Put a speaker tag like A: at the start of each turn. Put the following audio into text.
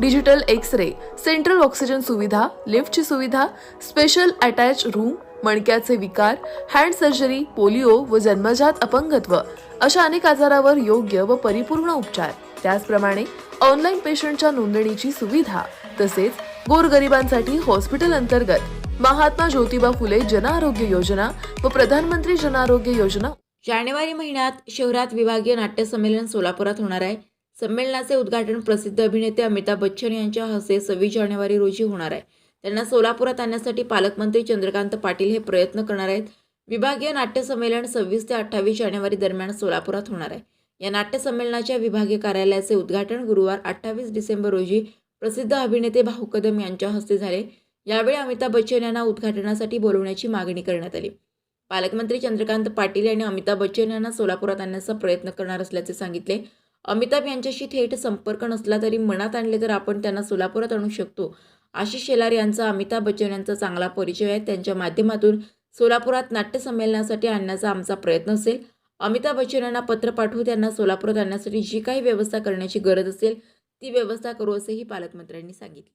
A: digital X ray central oxygen सुविधा लिफ्टची सुविधा स्पेशल अटॅच रूम मणक्याचे विकार हँड सर्जरी पोलिओ व जन्मजात अपंगत्व अशा अनेक आजारावर योग्य व परिपूर्ण उपचार. त्याचप्रमाणे ऑनलाईन पेशंटच्या नोंदणीची सुविधा तसेच गोरगरिबांसाठी हॉस्पिटल अंतर्गत महात्मा ज्योतिबा फुले जन आरोग्य योजना व प्रधानमंत्री जन आरोग्य योजना.
B: जानेवारी महिन्यात शहरात विभागीय नाट्य संमेलन सोलापुरात होणार आहे. संमेलनाचे उद्घाटन प्रसिद्ध अभिनेते अमिताभ बच्चन यांच्या हस्ते सव्वीस जानेवारी रोजी होणार आहे. त्यांना सोलापुरात आणण्यासाठी पालकमंत्री चंद्रकांत पाटील हे प्रयत्न करणार आहेत. विभागीय नाट्य संमेलन सव्वीस ते अठ्ठावीस जानेवारी दरम्यान सोलापुरात होणार आहे. या नाट्य संमेलनाच्या विभागीय कार्यालयाचे उद्घाटन गुरुवार अठ्ठावीस डिसेंबर रोजी प्रसिद्ध अभिनेते भाऊ कदम यांच्या हस्ते झाले. यावेळी अमिताभ बच्चन यांना उद्घाटनासाठी बोलवण्याची मागणी करण्यात आली. पालकमंत्री चंद्रकांत पाटील यांनी अमिताभ बच्चन यांना सोलापुरात आणण्याचा प्रयत्न करणार असल्याचे सांगितले. अमिताभ यांच्याशी थेट संपर्क नसला तरी मनात आणले तर आपण त्यांना सोलापुरात आणू शकतो. आशिष शेलार यांचा अमिताभ बच्चन यांचा चांगला परिचय आहे. त्यांच्या माध्यमातून सोलापुरात नाट्यसंमेलनासाठी आणण्याचा आमचा प्रयत्न असेल. अमिताभ बच्चन यांना पत्र पाठवू त्यांना सोलापुरात आणण्यासाठी जी काही व्यवस्था करण्याची गरज असेल ती व्यवस्था करू असेही पालकमंत्र्यांनी सांगितले.